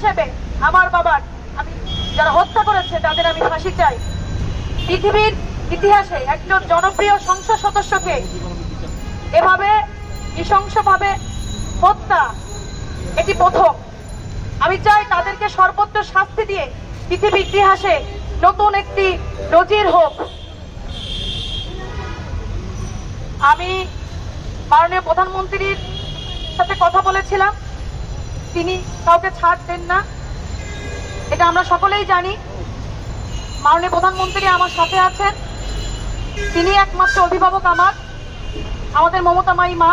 হিসেবে আমার বাবার আমি যারা হত্যা করেছে, তাদের আমি ফাঁসি চাই। পৃথিবীর ইতিহাসে একজন জনপ্রিয় সংসদ সদস্যকে এভাবে নৃশংসভাবে হত্যা এটি প্রথম। আমি চাই তাদেরকে সর্বোচ্চ শাস্তি দিয়ে পৃথিবীর ইতিহাসে নতুন একটি নজির হোক। আমি মাননীয় প্রধানমন্ত্রীর সাথে কথা বলেছিলাম। তিনি কাউকে ছাড় দেন না। এটা আমরা সকলেই জানি। মাননীয় প্রধানমন্ত্রী আমার সাথে আছেন। তিনি একমাত্র অভিভাবক আমার। আমাদের মমতা মাই মা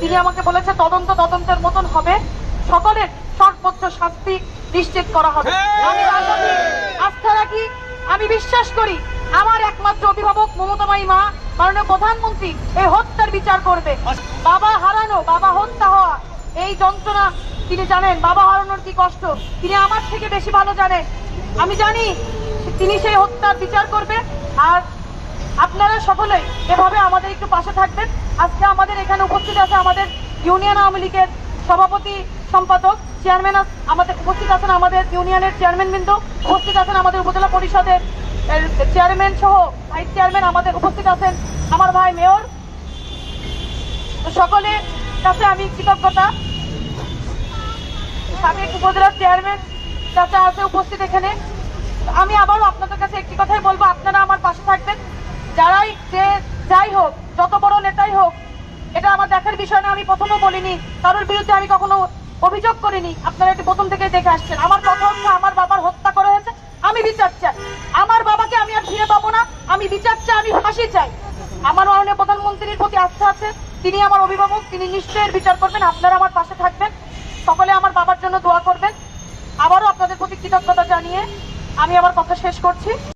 তিনি আমাকে বলেছে তদন্ত তদন্তের মতন হবে। সকলের সর্বোচ্চ শাস্তি নিশ্চিত করা হবে। আমি আস্থা রাখি। আমি বিশ্বাস করি আমার একমাত্র অভিভাবক মমতা মাই মা মাননীয় প্রধানমন্ত্রী এই হত্যার বিচার করবে। বাবা হারানো বাবা হত্যা হওয়া এই যন্ত্রণা তিনি জানেন বাবা হারানোর কি কষ্ট। তিনি আমার থেকে বেশি ভালো জানেন। আমি জানি তিনি সেই হত্যার বিচার করবে। আর আপনারা সকলেই এভাবে আমাদের একটু পাশে থাকবেন। আজকে আমাদের এখানে উপস্থিত আছে আমাদের ইউনিয়ন আওয়ামী লীগের সভাপতি সম্পাদক, চেয়ারম্যান আমাদের উপস্থিত আছেন আমাদের ইউনিয়নের চেয়ারম্যান বিন্দু উপস্থিত আছেন আমাদের উপজেলা পরিষদের চেয়ারম্যান সহ ভাইস চেয়ারম্যান আমাদের উপস্থিত আছেন আমার ভাই মেয়র। সকলের কাছে আমি কৃতজ্ঞতা। সাবেক উপজেলার চেয়ারম্যান চাচা আছে, উপস্থিত এখানে। আমি আবারও আপনাদের কাছে একটি কথাই বলব, আপনারা আমার পাশে থাকবেন। যারাই যে যাই হোক, যত বড় নেতাই হোক, এটা আমার দেখার বিষয় না, আমি প্রথমও বলিনি। কারোর বিরুদ্ধে আমি কখনো অভিযোগ করিনি। আপনারা এটি প্রথম থেকে দেখে আসছেন। আমার কথা আমার বাবার হত্যা করা হয়েছে, আমি বিচার চাই। আমার বাবাকে আমি আর ফিরে পাবো না, আমি বিচার চাই, আমি ফাঁসি চাই। আমার মাননীয় প্রধানমন্ত্রীর প্রতি আস্থা আছে, তিনি আমার অভিভাবক, তিনি নিশ্চয়ই বিচার করবেন, আপনারা আমার পাশে থাকবেন সকলে আমার বাবার জন্য দোয়া করবেন আবারও আপনাদের প্রতি কৃতজ্ঞতা জানিয়ে আমি আমার কথা শেষ করছি।